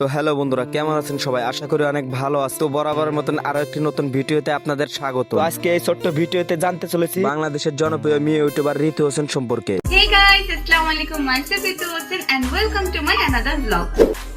তো হ্যালো বন্ধুরা কেমন আছেন সবাই? আশা করি অনেক ভালো আছে। তো বরাবরের মতন আরও একটি নতুন ভিডিওতে আপনাদের স্বাগত। আজকে এই ছোট্ট ভিডিওতে জানতে চলেছি। বাংলাদেশের জনপ্রিয় মেয়ে ইউটিউবার ঋতু হোসেন সম্পর্কে। Hey guys, Assalamu alaikum. Myself Ritu Hosen and welcome to my another vlog.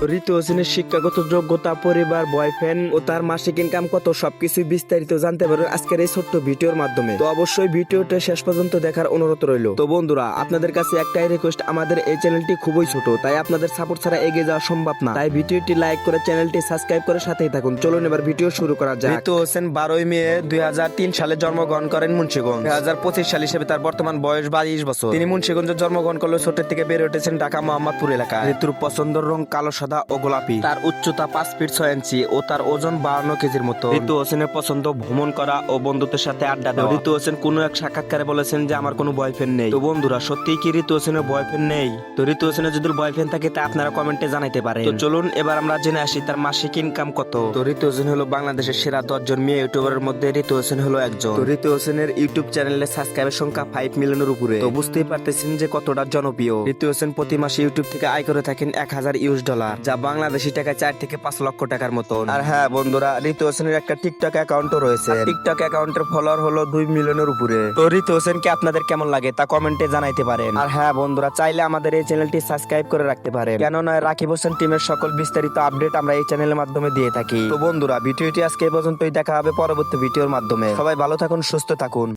ঋতু হোসেনের শিক্ষাগত যোগ্যতা, পরিবার বয়ফ্রেন্ড ও তার মাসিক ইনকাম কত সবকিছু বিস্তারিত জানতে পারবেন আজকের এই ছোট্ট ভিডিওর মাধ্যমে। তো অবশ্যই ভিডিওটা শেষ পর্যন্ত দেখার অনুরোধ রইল। তো বন্ধুরা, আপনাদের কাছে একটাই রিকোয়েস্ট আমাদের এই চ্যানেলটি খুবই ছোট, তাই আপনাদের সাপোর্ট ছাড়া এগিয়ে যাওয়া সম্ভব না। তাই ভিডিওটি লাইক করে চ্যানেলটি সাবস্ক্রাইব করে সাথেই থাকুন। চলুন এবার ভিডিও শুরু করা যাক। ঋতু হোসেন বারোই মে দুই হাজার তিন সালে জন্মগ্রহণ করেন মুন্সিগঞ্জ। দুই হাজার পঁচিশ সাল হিসেবে তার বর্তমান বয়স বাইশ বছর। তিনি মুন্সিগঞ্জে জন্মগ্রহণ করলে ছোট থেকে বেড়ে উঠেছেন ঢাকা মোহাম্মদপুর এলাকায়। ঋতুর পছন্দের রং কালো ও গোলাপি। তার উচ্চতা পাঁচ ফিট ছয় ইঞ্চি ও তার ওজন বাহান্ন কেজির মতো। ঋতু হোসেনের পছন্দ ভ্রমণ করা ও বন্ধুদের সাথে আড্ডা দেওয়া। ঋতু হোসেন কোনো এক সাক্ষাৎকারে বলেছেন যে আমার কোনো বয়ফ্রেন্ড নেই। তো বন্ধুরা সত্যিই কি ঋতু হোসেনের বয়ফ্রেন্ড নেই? তো ঋতু হোসেনের যদি বয়ফ্রেন্ড থাকে তা আপনারা কমেন্টে জানাইতে পারেন। তো চলুন এবার আমরা জেনে আসি তার মাসিক ইনকাম কত। তো ঋতু হোসেন হলো বাংলাদেশের সেরা দশজন মেয়ে ইউটিউবারের মধ্যে ঋতু হোসেন হলো একজন। তো ঋতু হোসেনের ইউটিউব চ্যানেলের সাবস্ক্রাইবের সংখ্যা ফাইভ মিলিয়নের উপরে। তো বুঝতেই পারতেছেন যে কতটা জনপ্রিয়। ঋতু হোসেন প্রতি মাসে ইউটিউব থেকে আয় করে থাকেন এক হাজার ইউএস ডলার যা বাংলাদেশি টাকায় চার থেকে পাঁচ লক্ষ টাকার মতন। আর হ্যাঁ বন্ধুরা ঋতু হোসেনের একটা টিকটক অ্যাকাউন্টও রয়েছে। টিকটক অ্যাকাউন্টের ফলোয়ার হলো দুই মিলিয়নের উপরে। তো ঋতু হোসেনকে আপনাদের কেমন লাগে তা কমেন্টে জানাইতে পারেন। আর হ্যাঁ বন্ধুরা চাইলে আমাদের এই চ্যানেলটি সাবস্ক্রাইব করে রাখতে পারেন। কেননা রাকিব হোসেন টিমের সকল বিস্তারিত আপডেট আমরা এই চ্যানেলের মাধ্যমে দিয়ে থাকি। তো বন্ধুরা ভিডিওটি আজকে এই পর্যন্তই। দেখা হবে পরবর্তী ভিডিওর মাধ্যমে। সবাই ভালো থাকুন সুস্থ থাকুন।